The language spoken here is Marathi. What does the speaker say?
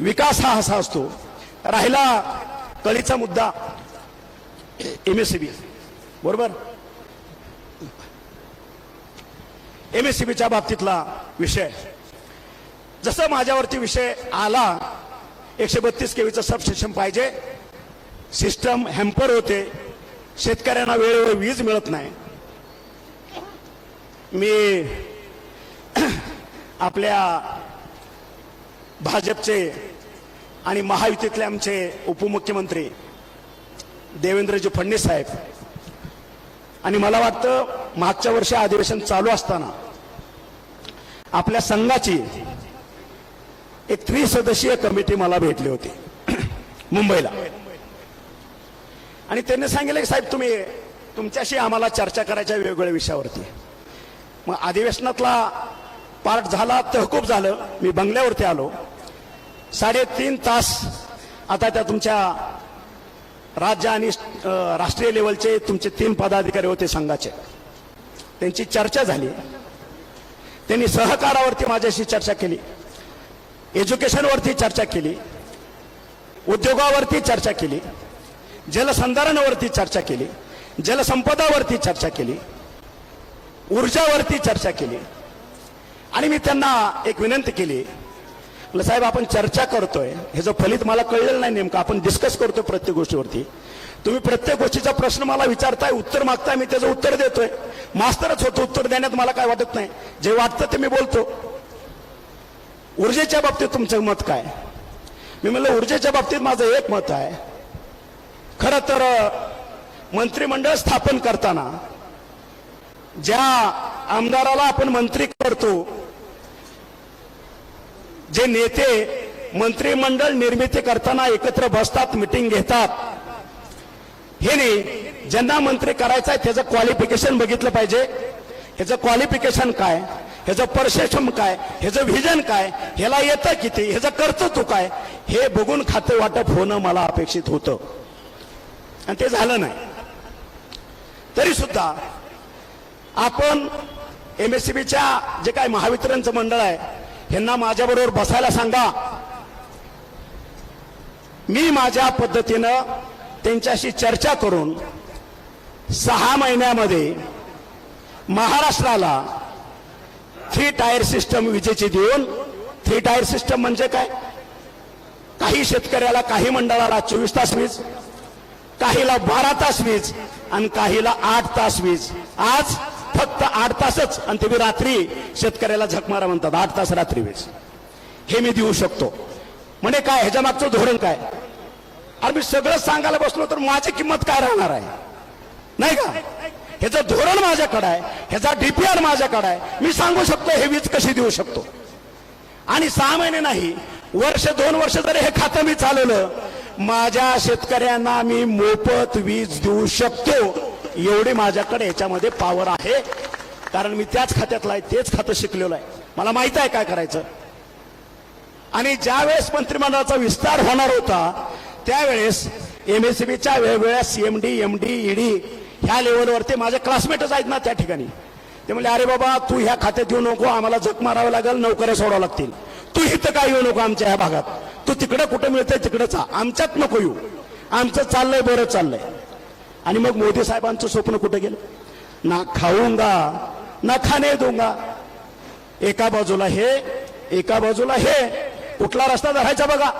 विकास हा असा असतो. राहिला कळीचा मुद्दा एम एस सी बी बरोबर? एम एस सी बीच्या बाबतीतला विषय. जसं माझ्यावरती विषय आला एकशे बत्तीस केवीचं सबस्टेशन पाहिजे. सिस्टम हॅम्पर होते. शेतकऱ्यांना वेळेवर वीज मिळत नाही. मी आपल्या भाजपचे आणि महायुतीतले आमचे उपमुख्यमंत्री देवेंद्रजी फडणवीस साहेब. आणि मला वाटतं मागच्या वर्षी अधिवेशन चालू असताना आपल्या संघाची एक त्रिसदस्यीय कमिटी मला भेटली होती मुंबईला. आणि त्यांनी सांगितलं की साहेब तुम्ही तुमच्याशी आम्हाला चर्चा करायच्या वेगवेगळ्या विषयावरती. मग अधिवेशनातला पार्ट झाला तहकूब झालं मी बंगल्यावरती आलो. साडेतीन तास आता त्या तुमच्या राज्य आणि राष्ट्रीय लेवलचे तुमचे तीन पदाधिकारी होते संघाचे. त्यांची चर्चा झाली. त्यांनी सहकारावरती माझ्याशी चर्चा केली. एज्युकेशनवरती चर्चा केली. उद्योगावरती चर्चा केली. जलसंधारणावरती चर्चा केली. जलसंपदावरती चर्चा केली. ऊर्जावरती चर्चा केली. आणि मी त्यांना एक विनंती केली. म्हटलं साहेब आपण चर्चा करतोय. ह्याचं फलित मला कळलेलं नाही नेमकं आपण डिस्कस करतोय प्रत्येक गोष्टीवरती. तुम्ही प्रत्येक गोष्टीचा प्रश्न मला विचारताय उत्तर मागताय मी त्याचं उत्तर देतोय. मास्तरच होतो उत्तर देण्यात मला काय वाटत नाही. जे वाटतं ते मी बोलतो. ऊर्जेच्या बाबतीत तुमचं मत काय? मी म्हणलं ऊर्जेच्या बाबतीत माझं एक मत आहे. खरं तर मंत्रिमंडळ स्थापन करताना ज्या आमदाराला आपण मंत्री करतो जे नेते मंत्रिमंडळ निर्मिती करताना एकत्र बसतात मिटिंग घेतात हे नाही ज्यांना मंत्री करायचं आहे त्याचं क्वालिफिकेशन बघितलं पाहिजे. ह्याचं क्वालिफिकेशन काय? ह्याचं परसेप्शन काय? ह्याचं व्हिजन काय? ह्याला येतं किती? ह्याचं कर्तृत्व काय? हे बघून खाते वाटप होणं मला अपेक्षित होतं. आणि ते झालं नाही. तरी सुद्धा आपण एम एस सी बीच्या जे काय महावितरणचं मंडळ आहे ह्यांना माझ्याबरोबर बसायला सांगा. मी माझ्या पद्धतीनं त्यांच्याशी चर्चा करून सहा महिन्यामध्ये महाराष्ट्राला थ्री टायर सिस्टम विजेची देऊन थ्री टायर सिस्टम म्हणजे काय? काही शेतकऱ्याला काही मंडळाला चोवीस तास वीज काहीला बारा तास वीज आणि काहीला आठ तास वीज. आज फक्त आठ तासच आणि ते मी रात्री शेतकऱ्याला झकमारा म्हणतात. आठ तास रात्री वीज हे मी देऊ शकतो. म्हणजे काय ह्याच्या मागचं धोरण काय? अरे मी सगळं सांगायला बसलो तर माझी किंमत काय राहणार आहे? नाही का? ह्याचं धोरण माझ्याकडे आहे. ह्याचा डीपीआर माझ्याकडे आहे. मी सांगू शकतो हे वीज कशी देऊ शकतो? आणि सहा महिने नाही वर्ष दोन वर्ष जरी हे खातं मी चालवलं माझ्या शेतकऱ्यांना मी मोफत वीज देऊ शकतो. एवढी माझ्याकडे याच्यामध्ये पॉवर आहे. कारण मी त्याच खात्यातला आहे तेच खातं शिकलेलं आहे. मला माहीत आहे काय करायचं. आणि ज्यावेळेस मंत्रिमंडळाचा विस्तार होणार होता त्यावेळेस एमएससीबीच्या वेगवेगळ्या सीएमडी एमडी ईडी ह्या लेवलवरती माझे क्लासमेटच आहेत ना त्या ठिकाणी. ते म्हणले अरे बाबा तू ह्या खात्यात येऊ नको आम्हाला जग मारावं लागेल नोकऱ्या सोडावं लागतील. तू इथं काय येऊ नको आमच्या ह्या भागात? तू तिकडे कुठं मिळतंय तिकडे चा. आमच्यात नको येऊ. आमचं चाललंय बरं चाललंय. आणि मग मोदी साहेबांचं स्वप्न कुठं गेलं? ना खाऊंगा ना खाणे दूंगा एका बाजूला हे एका बाजूला हे. कुठला रस्ता धरायचा बघा.